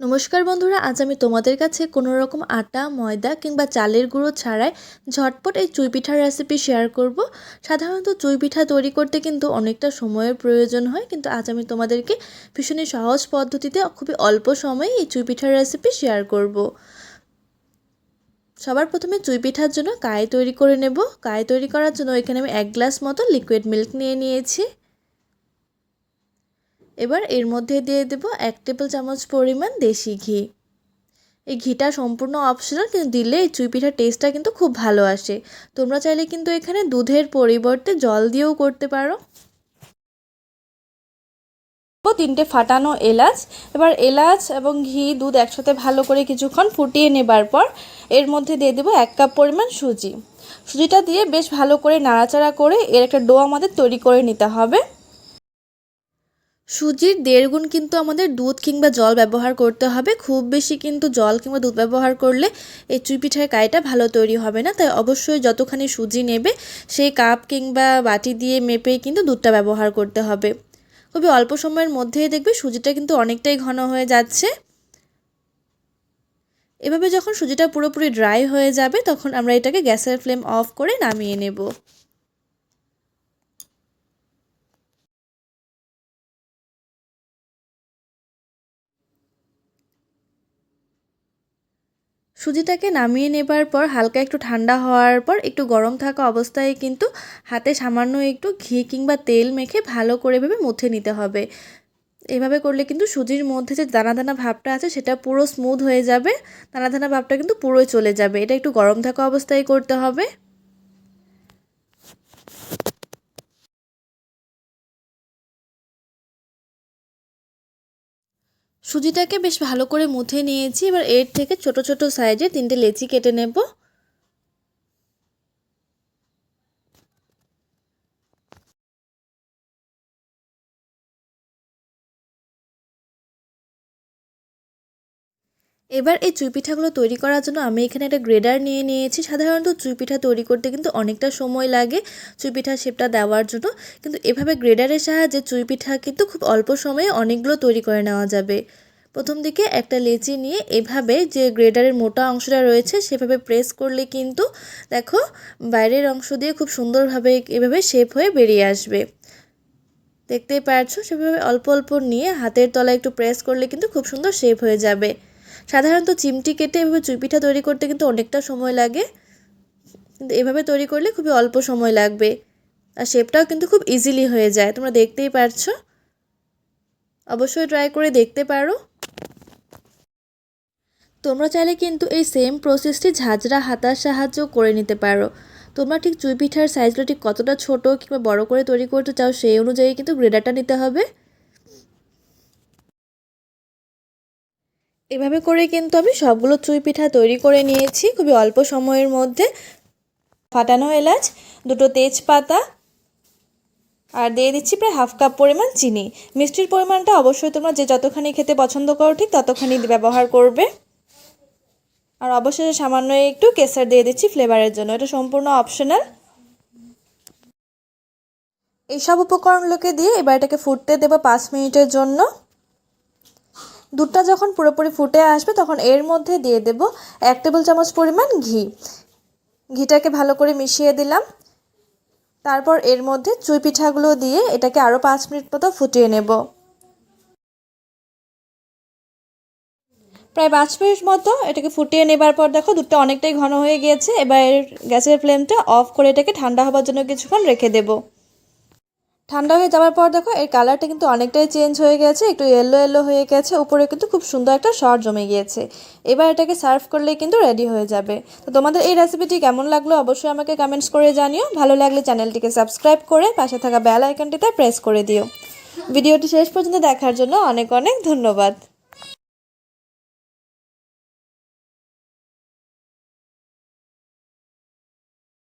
নমস্কার বন্ধুরা, আজ আমি তোমাদের কাছে কোনো রকম আটা, ময়দা কিংবা চালের গুঁড়ো ছাড়াই ঝটপট এই চুই পিঠার রেসিপি শেয়ার করব। সাধারণত চুই পিঠা তৈরি করতে কিন্তু অনেকটা সময়ের প্রয়োজন হয়, কিন্তু আজ আমি তোমাদেরকে ভীষণই সহজ পদ্ধতিতে খুবই অল্প সময়ে এই চুই পিঠার রেসিপি শেয়ার করব। সবার প্রথমে চুই পিঠার জন্য কায় তৈরি করে নেব। কায় তৈরি করার জন্য এখানে আমি এক গ্লাস মতো লিকুইড মিল্ক নিয়ে নিয়েছি। এবার এর মধ্যে দিয়ে দেব এক টেবিল চামচ পরিমাণ দেশি ঘি। এই ঘিটা সম্পূর্ণ অপশনাল কিন্তু দিলে এই চুই পিঠার টেস্টটা কিন্তু খুব ভালো আসে। তোমরা চাইলে কিন্তু এখানে দুধের পরিবর্তে জল দিয়েও করতে পারো। তিনটে ফাটানো এলাচ। এবার এলাচ এবং ঘি দুধ একসাথে ভালো করে কিছুক্ষণ ফুটিয়ে নেবার পর এর মধ্যে দিয়ে দেবো এক কাপ পরিমাণ সুজি। সুজিটা দিয়ে বেশ ভালো করে নাড়াচাড়া করে এর একটা ডো আমাদের তৈরি করে নিতে হবে। সুজির দেড় গুণ কিন্তু আমাদের দুধ কিংবা জল ব্যবহার করতে হবে। খুব বেশি কিন্তু জল কিংবা দুধ ব্যবহার করলে এই চুই পিঠার কাইটা ভালো তৈরি হবে না। তাই অবশ্যই যতখানি সুজি নেবে, সেই কাপ কিংবা বাটি দিয়ে মেপেই কিন্তু দুধটা ব্যবহার করতে হবে। খুবই অল্প সময়ের মধ্যেই দেখবে সুজিটা কিন্তু অনেকটাই ঘন হয়ে যাচ্ছে। এভাবে যখন সুজিটা পুরোপুরি ড্রাই হয়ে যাবে, তখন আমরা এটাকে গ্যাসের ফ্লেম অফ করে নামিয়ে নেব। সুজিটাকে নামিয়ে নেবার পর হালকা একটু ঠান্ডা হওয়ার পর একটু গরম থাকা অবস্থায় কিন্তু হাতে সামান্য একটু ঘি কিংবা তেল মেখে ভালো করে ভেবে মুথে নিতে হবে। এভাবে করলে কিন্তু সুজির মধ্যে যে দানা দানা ভাবটা আছে সেটা পুরো স্মুথ হয়ে যাবে। দানা দানা ভাবটা কিন্তু পুরোই চলে যাবে। এটা একটু গরম থাকা অবস্থায় করতে হবে। সুজিটাকে বেশ ভালো করে মুথে নিয়েছি। এবার এর থেকে ছোট ছোট সাইজে তিনটে লেচি কেটে নেব। এবার এই চুই পিঠাগুলো তৈরি করার জন্য আমি এখানে একটা গ্রেডার নিয়ে নিয়েছি। সাধারণত চুই পিঠা তৈরি করতে কিন্তু অনেকটা সময় লাগে চুই পিঠা শেপটা দেওয়ার জন্য। কিন্তু এভাবে গ্রেডারের সাহায্যে চুই পিঠা কিন্তু খুব অল্প সময়ে অনেকগুলো তৈরি করে নেওয়া যাবে। প্রথম দিকে একটা লেচি নিয়ে এভাবে যে গ্রেডারের মোটা অংশটা রয়েছে সেভাবে প্রেস করলে কিন্তু দেখো বাইরের অংশ দিয়ে খুব সুন্দরভাবে এভাবে শেপ হয়ে বেরিয়ে আসবে। দেখতেই পারছ সেভাবে অল্প অল্প নিয়ে হাতের তলায় একটু প্রেস করলে কিন্তু খুব সুন্দর শেপ হয়ে যাবে। সাধারণত চিমটি কেটে এভাবে চুই পিঠা তৈরি করতে কিন্তু অনেকটা সময় লাগে। কিন্তু এভাবে তৈরি করলে খুবই অল্প সময় লাগবে। আর শেপটাও কিন্তু খুব ইজিলি হয়ে যায়। তোমরা দেখতেই পারছ। অবশ্যই ট্রাই করে দেখতে পারো। তোমরা চাইলে কিন্তু এই সেম প্রসেসটি ঝাঁঝরা হাতার সাহায্য করে নিতে পারো। তোমরা ঠিক চুই পিঠার সাইজগুলো ঠিক কতটা ছোট কিংবা বড় করে তৈরি করতে চাও সেই অনুযায়ী কিন্তু গ্রেডারটা নিতে হবে। এভাবে করে কিন্তু আমি সবগুলো চুই পিঠা তৈরি করে নিয়েছি। খুবই অল্প সময়ের মধ্যে। ফাটানো এলাচ, দুটো তেজপাতা, আর দিয়ে দিচ্ছি প্রায় হাফ কাপ পরিমাণ চিনি। মিষ্টির পরিমাণটা অবশ্যই তোমরা যে যতখানি খেতে পছন্দ করো ঠিক ততখানি ব্যবহার করবে। আর অবশেষে সামান্য একটু কেসার দিয়ে দিচ্ছি ফ্লেভারের জন্য। এটা সম্পূর্ণ অপশনাল। এইসব উপকরণগুলোকে দিয়ে এবার এটাকে ফুটতে দেবো পাঁচ মিনিটের জন্য। দুধটা যখন পুরোপুরি ফুটে আসবে, তখন এর মধ্যে দিয়ে দেব এক টেবিল চামচ পরিমাণ ঘি। ঘিটাকে ভালো করে মিশিয়ে দিলাম। তারপর এর মধ্যে চুই পিঠাগুলো দিয়ে এটাকে আরও পাঁচ মিনিট মতো ফুটিয়ে নেব। প্রায় পাঁচ মিনিট মতো এটাকে ফুটিয়ে নেবার পর দেখো, দুধটা অনেকটাই ঘন হয়ে গিয়েছে। এবার গ্যাসের ফ্লেমটা অফ করে এটাকে ঠান্ডা হবার জন্য কিছুক্ষণ রেখে দেবো। ঠান্ডা হয়ে যাওয়ার পর দেখো এর কালারটা কিন্তু অনেকটাই চেঞ্জ হয়ে গেছে একটু ইয়েলো ইয়েলো হয়ে গেছে উপরে কিন্তু খুব সুন্দর একটা শর জমে গিয়েছে। এবার এটাকে সার্ভ করলেই কিন্তু রেডি হয়ে যাবে। তো তোমাদের এই রেসিপিটি কেমন লাগল অবশ্যই আমাকে কমেন্টস করে জানিও। ভালো লাগলে চ্যানেলটিকে সাবস্ক্রাইব করে পাশে থাকা বেল আইকনটিতে প্রেস করে দিও। ভিডিওটি শেষ পর্যন্ত দেখার জন্য অনেক অনেক ধন্যবাদ।